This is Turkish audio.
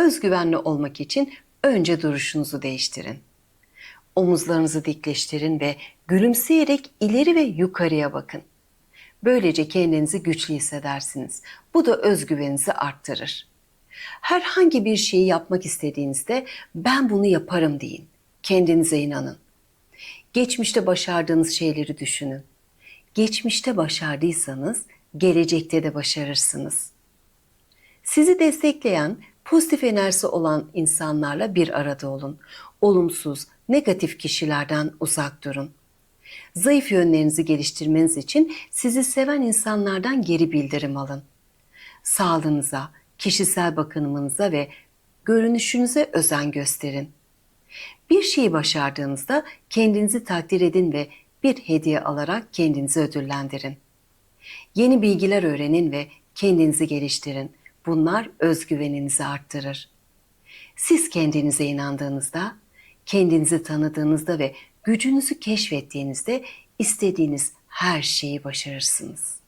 Özgüvenli olmak için önce duruşunuzu değiştirin. Omuzlarınızı dikleştirin ve gülümseyerek ileri ve yukarıya bakın. Böylece kendinizi güçlü hissedersiniz. Bu da özgüveninizi arttırır. Herhangi bir şeyi yapmak istediğinizde ben bunu yaparım deyin. Kendinize inanın. Geçmişte başardığınız şeyleri düşünün. Geçmişte başardıysanız gelecekte de başarırsınız. Sizi destekleyen, pozitif enerjisi olan insanlarla bir arada olun. Olumsuz, negatif kişilerden uzak durun. Zayıf yönlerinizi geliştirmeniz için sizi seven insanlardan geri bildirim alın. Sağlığınıza, kişisel bakımınıza ve görünüşünüze özen gösterin. Bir şeyi başardığınızda kendinizi takdir edin ve bir hediye alarak kendinizi ödüllendirin. Yeni bilgiler öğrenin ve kendinizi geliştirin. Bunlar özgüveninizi arttırır. Siz kendinize inandığınızda, kendinizi tanıdığınızda ve gücünüzü keşfettiğinizde istediğiniz her şeyi başarırsınız.